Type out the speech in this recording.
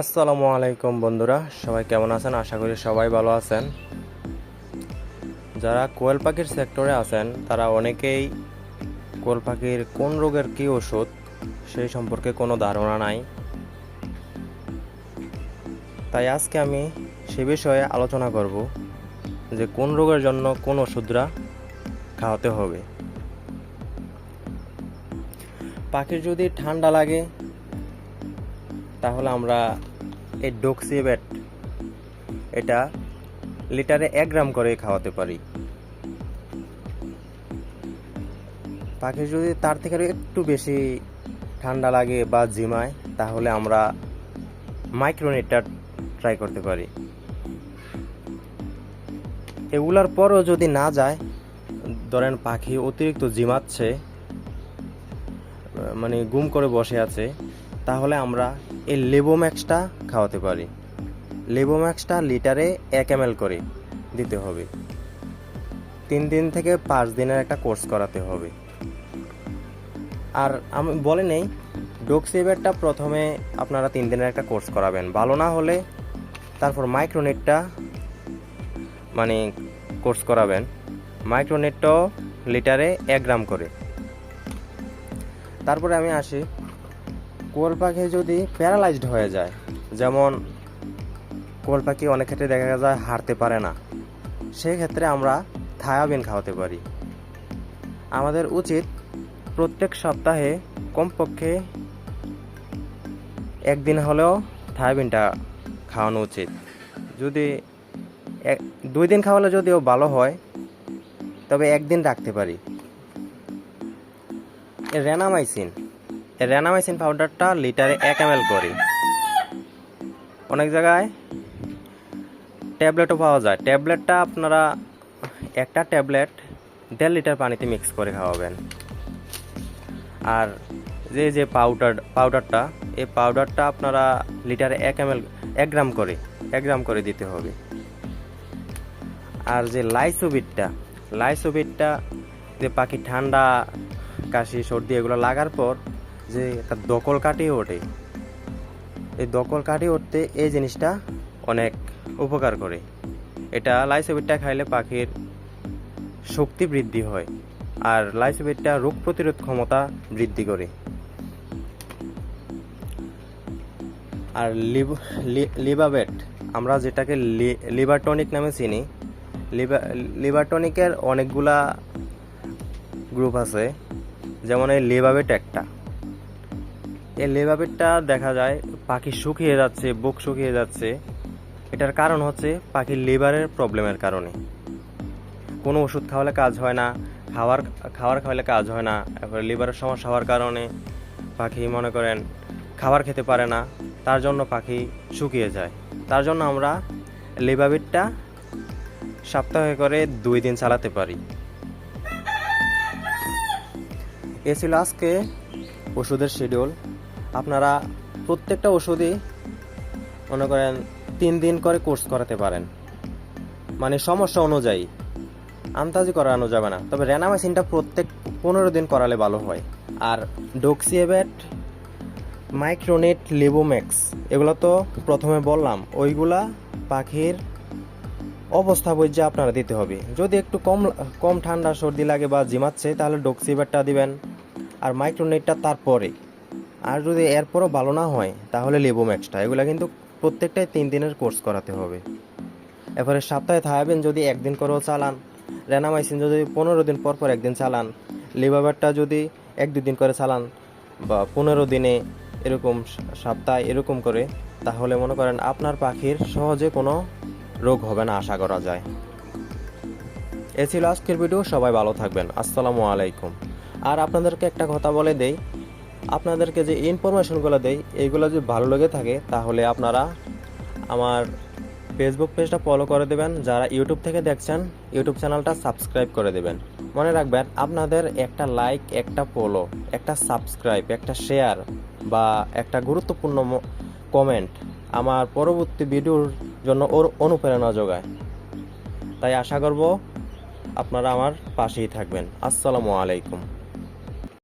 আসসালামু আলাইকুম বন্ধুরা, সবাই কেমন আছেন? আশা করি সবাই ভালো আছেন। যারা কোয়েল পাখির সেক্টরে আছেন, তারা অনেকেই কোয়েল পাখির কোন রোগের কী ওষুধ, সেই সম্পর্কে কোনো ধারণা নাই। তাই আজকে আমি সে বিষয়ে আলোচনা করব যে কোন রোগের জন্য কোন ওষুধরা খাওয়াতে হবে। পাখির যদি ঠান্ডা লাগে তাহলে আমরা এই ডোক্সিবেট এটা লিটারে এক গ্রাম করে খাওয়াতে পারি। পাখির যদি তার থেকে একটু বেশি ঠান্ডা লাগে বা জিমায়, তাহলে আমরা মাইক্রোনেটটা ট্রাই করতে পারি। এগুলার পরও যদি না যায়, ধরেন পাখি অতিরিক্ত জিমাচ্ছে মানে গুম করে বসে আছে তাহলে আমরা এই লেবোম্যাক্সটা খাওয়াতে পারি। লেবোম্যাক্সটা লিটারে এক এম করে দিতে হবে। তিন দিন থেকে পাঁচ দিনের একটা কোর্স করাতে হবে। আর আমি বলে নেই ডোক্সিভেটটা প্রথমে আপনারা তিন দিনের একটা কোর্স করাবেন। ভালো না হলে তারপর মাইক্রোনেটটা মানে কোর্স করাবেন। মাইক্রোনেটটাও লিটারে এক গ্রাম করে। তারপরে আমি আসি কোয়েল পাখি যদি প্যারালাইজড হয়ে যায়, যেমন কোয়েল পাখি অনেক ক্ষেত্রে দেখা যায় হারতে পারে না, সেক্ষেত্রে আমরা থায়াবিন খাওয়াতে পারি। আমাদের উচিত প্রত্যেক সপ্তাহে কমপক্ষে একদিন হলেও থায়াবিনটা খাওয়ানো উচিত। যদি দুই দিন খাওয়ালে যদিও ভালো হয়, তবে একদিন রাখতে পারি। রেনামাইসিন। এই রেনামাইসিন পাউডারটা লিটারে এক এম করি। অনেক জায়গায় ট্যাবলেটও পাওয়া যায়। ট্যাবলেটটা আপনারা একটা ট্যাবলেট দেড় লিটার পানিতে মিক্স করে খাওয়াবেন। আর যে যে পাউডার পাউডারটা এই পাউডারটা আপনারা লিটারে এক এম এক গ্রাম করে, এক গ্রাম করে দিতে হবে। আর যে লাইসোবিটটা লাইসোবিটটা যে পাখি ঠান্ডা, কাশি, সর্দি এগুলো লাগার পর যে একটা দকল কাটিয়ে ওঠে। এই দকল কাটিয়ে উঠতে এই জিনিসটা অনেক উপকার করে। এটা লাইসোবিটটা খাইলে পাখির শক্তি বৃদ্ধি হয় আর লাইসোবিটটা রোগ প্রতিরোধ ক্ষমতা বৃদ্ধি করে। আর লিভাবেট আমরা যেটাকে লিভার টনিক নামে চিনি। লিভার টনিকের অনেকগুলা গ্রুপ আছে, যেমন এই লেবাবেট একটা। এই লেবাবেটটা দেখা যায়, পাখি শুকিয়ে যাচ্ছে, বুক শুকিয়ে যাচ্ছে। এটার কারণ হচ্ছে পাখির লিভারের প্রবলেমের কারণে। কোনো ওষুধ খাওয়ালে কাজ হয় না, খাওয়ার খাবার খাওয়ালে কাজ হয় না, এরপরে লিভারের সমস্যা হওয়ার কারণে পাখি মনে করেন খাবার খেতে পারে না, তার জন্য পাখি শুকিয়ে যায়। তার জন্য আমরা লিভাবিটটা সপ্তাহে করে দুই দিন চালাতে পারি। এ ছিল আজকে ওষুধের শিডিউল আপনারা প্রত্যেকটা ওষুধই মনে করেন তিন দিন করে কোর্স করাতে পারেন। মানে সমস্যা অনুযায়ী। আন্দাজি করানো যাবে না। তবে রেনামাইসিনটা প্রত্যেক পনেরো দিন করালে ভালো হয়। আর ডোক্সিয়েবেট মাইক্রোনেট লিবোম্যাক্স এগুলো তো প্রথমে বললাম, ওইগুলা পাখির অবস্থা বুঝে আপনারা দিতে হবে। যদি একটু কম কম ঠান্ডা সর্দি লাগে বা জিমাচ্ছে, তাহলে ডক্সিবেটটা দিবেন। আর মাইক্রোনেটটা তারপরে আর যদি এরপরও ভালো না হয়, তাহলে লেবোম্যাক্সটা এগুলো কিন্তু প্রত্যেকটাই তিন দিনের কোর্স করাতে হবে। এরপরে সপ্তাহে থাকবেন যদি একদিন করেও চালান, রেনামাইসিন যদি পনেরো দিন পর পর একদিন চালান লিভারটা যদি এক দুদিন করে চালান, বা পনেরো দিনে এরকম সপ্তাহে এরকম করে, তাহলে মনে করেন আপনার পাখির সহজে কোনো রোগ হবে না, আশা করা যায়। এ ছিল আজকের ভিডিও, সবাই ভালো থাকবেন। আসসালামু আলাইকুম। আর আপনাদেরকে একটা কথা বলে দেই আপনাদেরকে যে ইনফরমেশনগুলো দেই এইগুলো যদি ভালো লেগে থাকে, তাহলে আপনারা আমার ফেসবুক পেজটা ফলো করে দেবেন। যারা ইউটিউব থেকে দেখছেন ইউটিউব চ্যানেলটা সাবস্ক্রাইব করে দেবেন। মনে রাখবেন, আপনাদের একটা লাইক একটা ফলো একটা সাবস্ক্রাইব একটা শেয়ার বা একটা গুরুত্বপূর্ণ কমেন্ট আমার পরবর্তী ভিডিওর জন্য ওর অনুপ্রেরণা যোগায়। তাই আশা করব আপনারা আমার পাশেই থাকবেন। আসসালামু আলাইকুম।